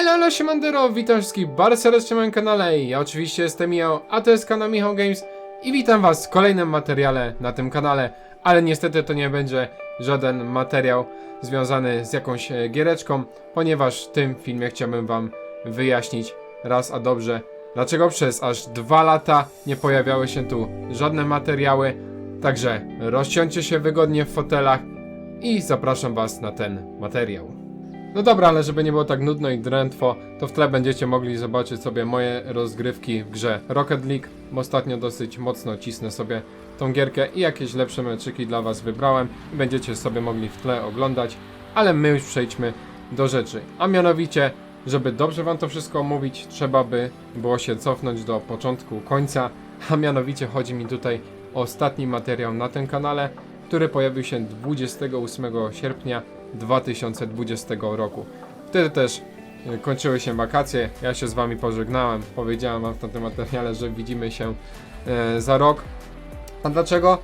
Elo, siemandero, witam wszystkich bardzo serdecznie na moim kanale. Ja oczywiście jestem Michał, a to jest kanał Michał Games i witam was w kolejnym materiale na tym kanale, ale niestety to nie będzie żaden materiał związany z jakąś e, giereczką, ponieważ w tym filmie chciałbym wam wyjaśnić raz a dobrze, dlaczego przez aż dwa lata nie pojawiały się tu żadne materiały, także rozsiądźcie się wygodnie w fotelach i zapraszam was na ten materiał. No dobra, ale żeby nie było tak nudno i drętwo, to w tle będziecie mogli zobaczyć sobie moje rozgrywki w grze Rocket League. Ostatnio dosyć mocno cisnę sobie tą gierkę i jakieś lepsze meczyki dla was wybrałem i będziecie sobie mogli w tle oglądać. Ale my już przejdźmy do rzeczy. A mianowicie, żeby dobrze wam to wszystko omówić, trzeba by było się cofnąć do początku końca. A mianowicie chodzi mi tutaj o ostatni materiał na tym kanale, który pojawił się 28 sierpnia 2020 roku. Wtedy też y, kończyły się wakacje, ja się z wami pożegnałem, powiedziałem wam w tym materiale, że widzimy się e, za rok. A dlaczego?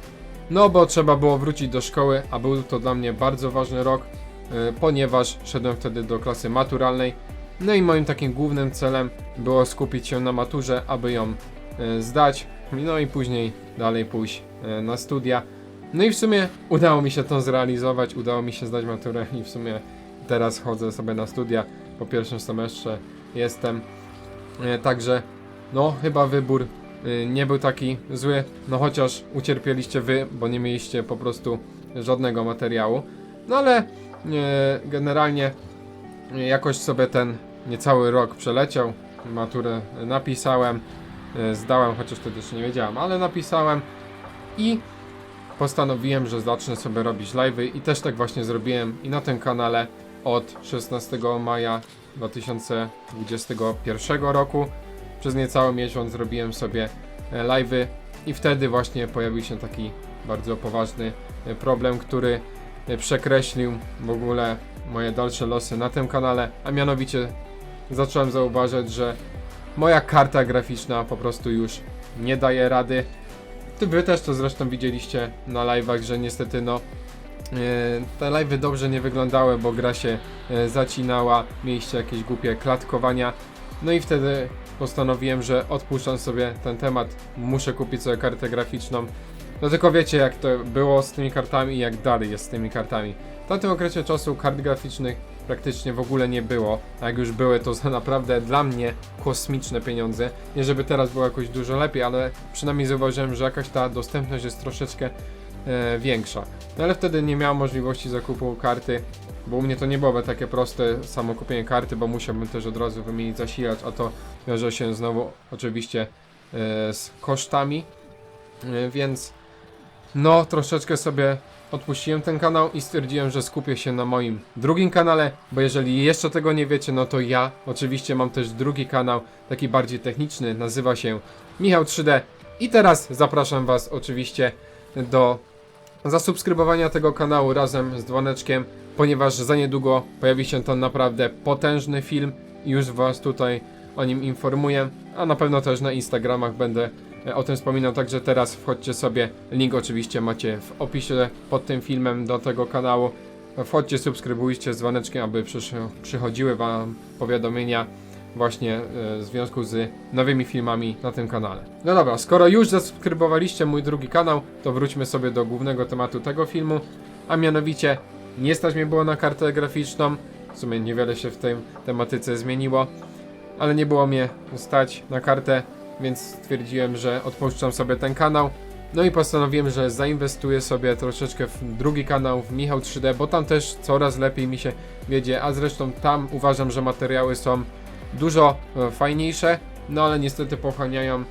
No bo trzeba było wrócić do szkoły, a był to dla mnie bardzo ważny rok, e, ponieważ szedłem wtedy do klasy maturalnej. No i moim takim głównym celem było skupić się na maturze, aby ją e, zdać, no i później dalej pójść e, na studia. No i w sumie udało mi się to zrealizować, udało mi się zdać maturę i w sumie teraz chodzę sobie na studia. Po pierwszym semestrze jestem. E, także no chyba wybór e, nie był taki zły, no chociaż ucierpieliście wy, bo nie mieliście po prostu żadnego materiału. No ale e, generalnie jakoś sobie ten niecały rok przeleciał. Maturę napisałem, zdałem, chociaż wtedy jeszcze nie wiedziałem, ale napisałem i postanowiłem, że zacznę sobie robić live'y i też tak właśnie zrobiłem i na tym kanale od 16 maja 2021 roku. Przez niecały miesiąc zrobiłem sobie e, live'y i wtedy właśnie pojawił się taki bardzo poważny e, problem, który e, przekreślił w ogóle moje dalsze losy na tym kanale, a mianowicie zacząłem zauważyć, że moja karta graficzna po prostu już nie daje rady. Ty wy też to zresztą widzieliście na live'ach, że niestety no e, te live'y dobrze nie wyglądały, bo gra się e, zacinała, mieliście jakieś głupie klatkowania. No i wtedy postanowiłem, że odpuszczam sobie ten temat, muszę kupić sobie kartę graficzną. No tylko wiecie jak to było z tymi kartami i jak dalej jest z tymi kartami. W tamtym okresie czasu kart graficznych praktycznie w ogóle nie było, a jak już były to za naprawdę dla mnie kosmiczne pieniądze. Nie żeby teraz było jakoś dużo lepiej, ale przynajmniej zauważyłem, że jakaś ta dostępność jest troszeczkę e, większa. No ale wtedy nie miałem możliwości zakupu karty, bo u mnie to nie byłoby takie proste samo kupienie karty, bo musiałbym też od razu wymienić zasilacz, a to wiąże się znowu oczywiście e, z kosztami, e, więc no troszeczkę sobie odpuściłem ten kanał i stwierdziłem, że skupię się na moim drugim kanale, bo jeżeli jeszcze tego nie wiecie, no to ja oczywiście mam też drugi kanał, taki bardziej techniczny, nazywa się Michał 3D i teraz zapraszam was oczywiście do zasubskrybowania tego kanału razem z dzwoneczkiem, ponieważ za niedługo pojawi się tam naprawdę potężny film i już was tutaj o nim informuję, a na pewno też na Instagramach będę o tym wspominał, także teraz wchodźcie sobie, link oczywiście macie w opisie pod tym filmem do tego kanału. Wchodźcie, subskrybujcie z dzwoneczkiem, aby przychodziły wam powiadomienia właśnie e, w związku z nowymi filmami na tym kanale. No dobra, skoro już zasubskrybowaliście mój drugi kanał, to wróćmy sobie do głównego tematu tego filmu, a mianowicie nie stać mnie było na kartę graficzną, w sumie niewiele się w tej tematyce zmieniło, ale nie było mnie stać na kartę, więc stwierdziłem, że odpuszczam sobie ten kanał. No i postanowiłem, że zainwestuję sobie troszeczkę w drugi kanał, w Michał 3D, bo tam też coraz lepiej mi się wiedzie, a zresztą tam uważam, że materiały są dużo e, fajniejsze, no ale niestety pochłaniają e,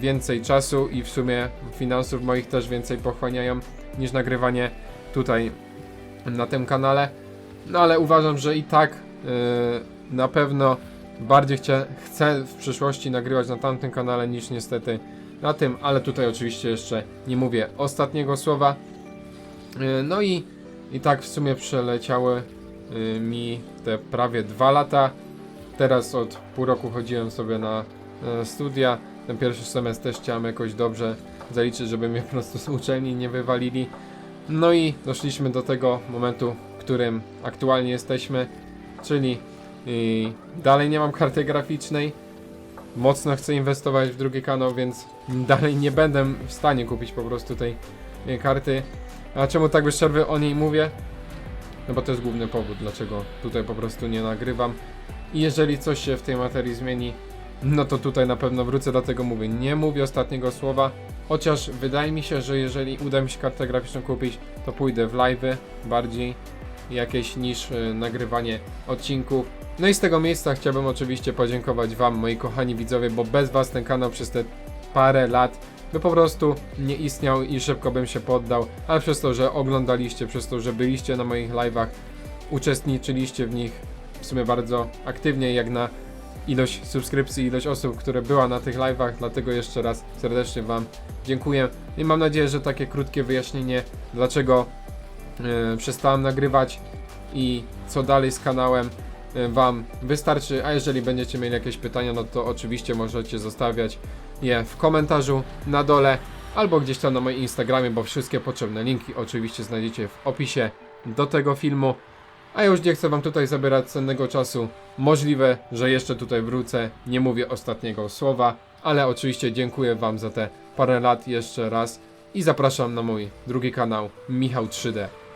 więcej czasu i w sumie finansów moich też więcej pochłaniają niż nagrywanie tutaj na tym kanale. No ale uważam, że i tak e, na pewno bardziej chcia, chcę w przyszłości nagrywać na tamtym kanale niż niestety na tym, ale tutaj oczywiście jeszcze nie mówię ostatniego słowa. E, No i, i tak w sumie przeleciały e, mi te prawie dwa lata. Teraz od pół roku chodziłem sobie na e, studia. Ten pierwszy semestr też chciałem jakoś dobrze zaliczyć, żeby mnie po prostu z uczelni nie wywalili. No i doszliśmy do tego momentu, w którym aktualnie jesteśmy, czyli I dalej nie mam karty graficznej. Mocno chcę inwestować w drugi kanał, więc dalej nie będę w stanie kupić po prostu tej e, karty. A czemu tak bez przerwy o niej mówię? No bo to jest główny powód, dlaczego tutaj po prostu nie nagrywam. I jeżeli coś się w tej materii zmieni, no to tutaj na pewno wrócę, dlatego mówię, nie mówię ostatniego słowa. Chociaż wydaje mi się, że jeżeli uda mi się kartę graficzną kupić, to pójdę w live'y bardziej jakieś niż y, nagrywanie odcinków. No i z tego miejsca chciałbym oczywiście podziękować Wam, moi kochani widzowie, bo bez Was ten kanał przez te parę lat by po prostu nie istniał i szybko bym się poddał, ale przez to, że oglądaliście, przez to, że byliście na moich live'ach, uczestniczyliście w nich w sumie bardzo aktywnie, jak na ilość subskrypcji, ilość osób, które była na tych live'ach, dlatego jeszcze raz serdecznie Wam dziękuję i mam nadzieję, że takie krótkie wyjaśnienie, dlaczego przestałem nagrywać i co dalej z kanałem e, Wam wystarczy, a jeżeli będziecie mieli jakieś pytania, no to oczywiście możecie zostawiać je w komentarzu na dole albo gdzieś tam na moim Instagramie, bo wszystkie potrzebne linki oczywiście znajdziecie w opisie do tego filmu. A ja już nie chcę Wam tutaj zabierać cennego czasu. Możliwe, że jeszcze tutaj wrócę. Nie mówię ostatniego słowa, ale oczywiście dziękuję Wam za te parę lat jeszcze raz i zapraszam na mój drugi kanał Michał 3D.